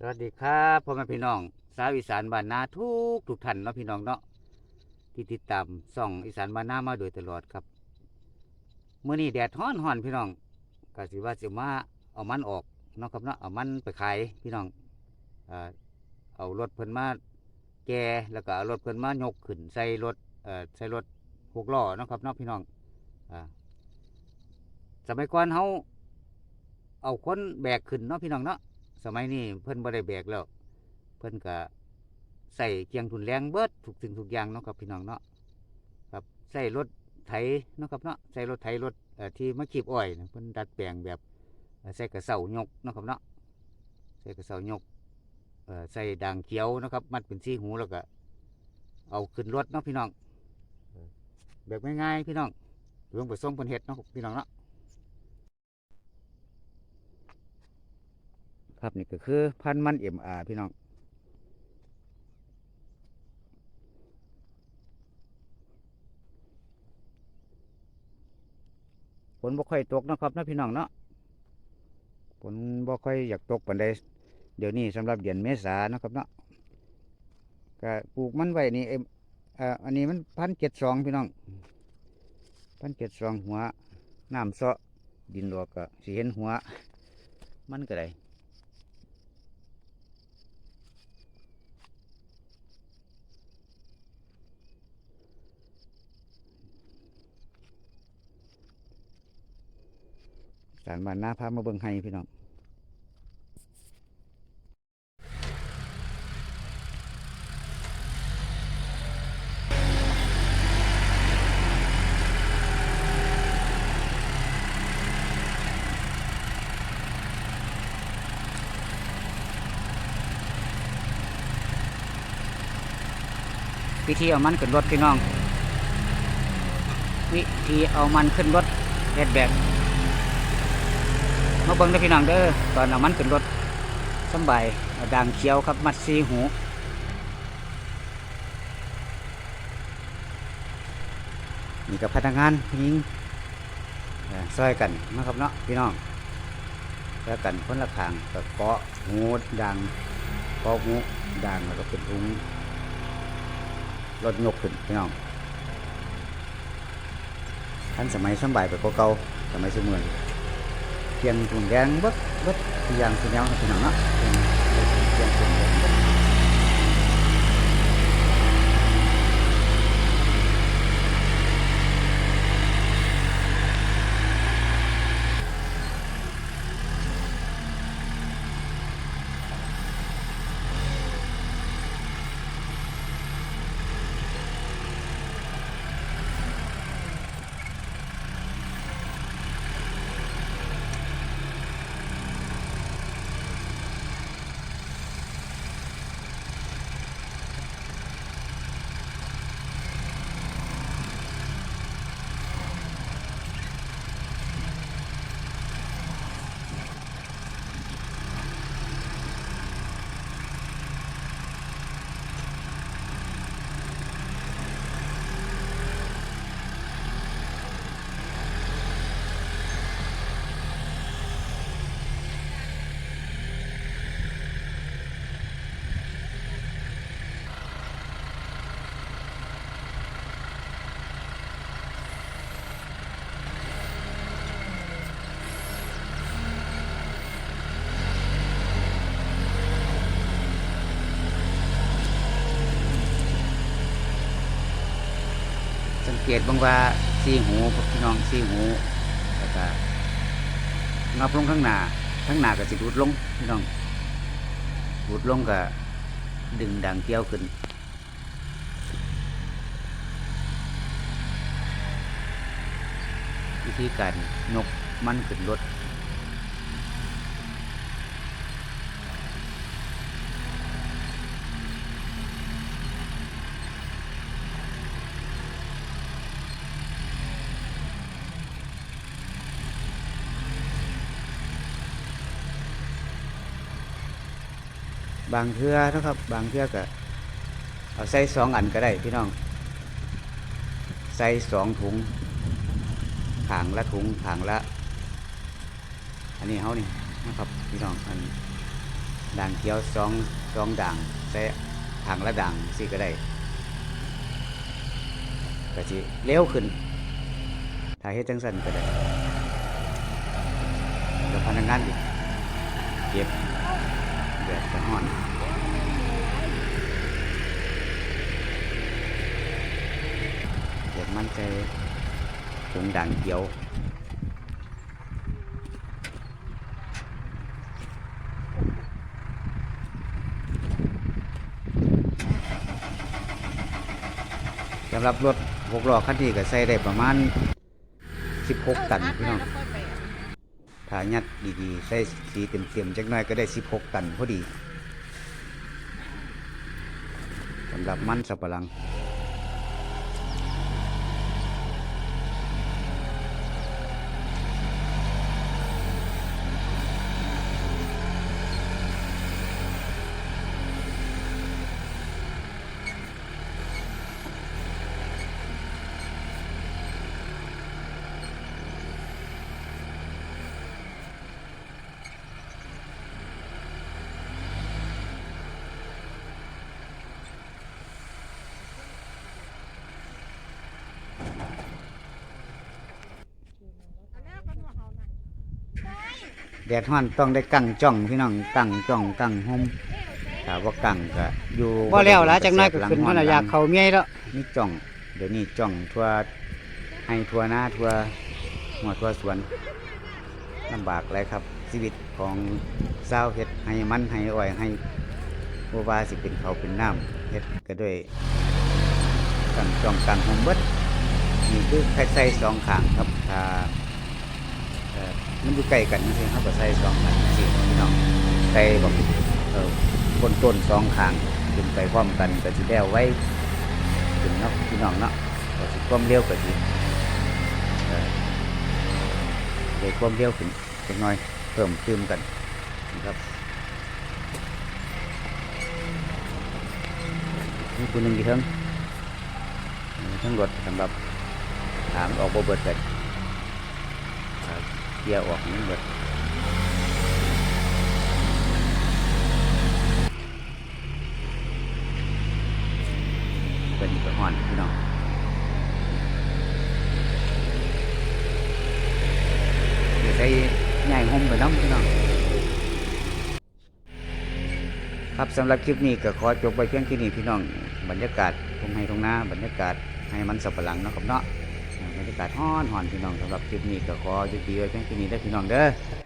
สวัสดีครับพ่อแม่พี่น้อง สาวอีสานบ้านนาทุกทุกท่านเนาะพี่น้องเนาะที่ติดตามส่องอีสานบ้านนามาโดยตลอดครับเมื่อนี้แดดฮ้อนฮ้อนพี่น้องก็สิว่าจะมาเอามันออกเนาะครับเนาะเอามันไปขายพี่น้องเอารถเพิ่นมาแกแล้วก็เอารถเพิ่นมายกขึ้นใส่รถใส่รถหกล้อเนาะครับเนาะพี่น้องอสมัยก่อนเฮาเอาคนแบกขึ้นเนาะพี่น้องเนาะ สมัยนี้เพิ่นบ่ได้แบกแล้ว เพิ่นก็ใส่เกียงทุนแรงเบิดทุกสิ่งทุกอย่างเนาะครับพี่น้องเนาะครับใส่รถไถเนาะครับเนาะใส่รถไถรถเอ่อที่มาขีบอ้อยนะเพิ่นดัดแปลงแบบใส่กระเสายกเนาะครับเนาะใส่กระเสายกเอ่อใส่ด่างเขียวเนาะครับ มัดเป็นสีหูแล้วก็ เอาขึ้นรถเนาะพี่น้องแบบง่ายๆพี่น้องหลวงประสงค์เพิ่นเฮ็ดเนาะพี่น้องเนาะ ครับนี่ก็คือพันธุ์มันเอ็มอาพี่น้องฝนบ่ค่อยตกนะครับนะพี่น้องเนาะฝนบ่ค่อยอยากตกปานใดเดี๋ยวนี้สำหรับเดือนเมษานะครับเนาะก็ปลูกมันไว้นี่เอ็มเอ่ออันนี้มันพันเจ็ดสองพี่น้องพันเจ็ดสองหัวน้ำเซาะดินหลวกก็สิเห็นหัวมันก็ได้ สารบ้านนาพามาเบิ่งให้พี่น้องวิธีเอามันขึ้นรถพี่น้อง วิธีเอามันขึ้นรถเฮ็ดแบบ มาเบิ่งเด้พี่น้องเด้อตอนเอามันขึ้นรถสบายด่างเขียวครับมัดซีหูนี่กับพนักงานผู้หญิงซอยกันนะครับเนาะพี่น้องแล้วกันคนละขางก็เกาะหูด่างเกาะหูด่างแล้วก็เป็นถุงรถยกขึ้นพี่น้องทันสมัยสำบายไปกว่าเก่าสมัยสมัยเพียงถุงแดงเบิดเบิดทุกอ ย่างทุกอย่างพี่น้อง เนาะเพียงเพียงถุงแดงเบิดสังเกตบางว่าซีหูพี่น้องซีหูแล้วก็งับลงข้างหน้าข้างหน้าก็สิดูดลงพี่น้องดูดลงก็ดึงดังเกี้ยวขึ้นวิธีการนกมันขึ้นรถ บางเทื่อนะครับ บางเทื่อก็เอาใส่สองอันก็ได้พี่น้อง ใส่สองถุงขางละถุงขางละ อันนี้เขานี่นะครับพี่น้องอันด่างเขียวสองสองด่างใส่ทางละด่างสิก็ได้ก็สิเร็วขึ้นถ้าเฮ็ดจังซั่นก็ได้แล้วพนักงานอีกเก็บ เดือดกระห้อนเก็บมันใจถุงด่างเขียวสำหรับรถหกล้อคันนี้ก็ใส่ได้ประมาณ 16 ตันพี่น้อง ถ้ายัดดีๆใส่สีเต็มๆจักหน่อยก็ได้ 16 ตันพอดีสำหรับมันสับปะหลัง แดดฮ้อนต้องได้กั้งจ้องพี่น้องกั้งจ้องกั้งห่มถ้าว่ากั้งก็อยู่บ่แล้วล่ะจังน้อยก็ขึ้นมันละอยากเข้าเมียแล้วนี่จ้องเดี๋ยวนี้จ้องทั่วให้ทั่วหน้าทั่วหัวทั่วสวนลำบากเลยครับ ชีวิตของเศร้าวเฮ็ดให้มันให้อ้อยให้บ่ว่าสิเป็นเขาวเป็นน้ำเฮ็ดก็ด้วยกั้งจ้องกั้งห่มเบิดนี่คือแค่ใส่สองข้างครับถ้าเอ่อ มันอยู่ใกล้กันนี่เขาก็ใส่สองข้างสิพี่น้องใส่แบบเออต้นต้นสองข้างขึ้นไปพร้อมกันก็สิแล้วไว้ขึ้นเนาะพี่น้องเนาะก็สิความเร็วก็สิเออได้ความเร็วขึ้นจักน่อยเพิ่มเติมกันนะครับนี่ตัวหนึ่งกี่เทิงทั้งรถสำหรับถามออกโบเบิดกัน เคลียร์ออกนี่เบิดเป็นกระห่อนพี่น้องเดี๋ยวใส่ใหญ่ห่มไปน้ำพี่น้องครับสำหรับคลิปนี้ก็ขอจบไปเพียงแค่นี้พี่น้อง บรรยากาศทงไห้ทงน้าบรรยากาศให้มันสับปะหลังเนาะครับเนาะ กาศฮ้อนหอนพี่น้องสำหรับคลิปนี้ก็ขอยุติไว้เพียงแค่นี้ได้อพี่น้องเด้อ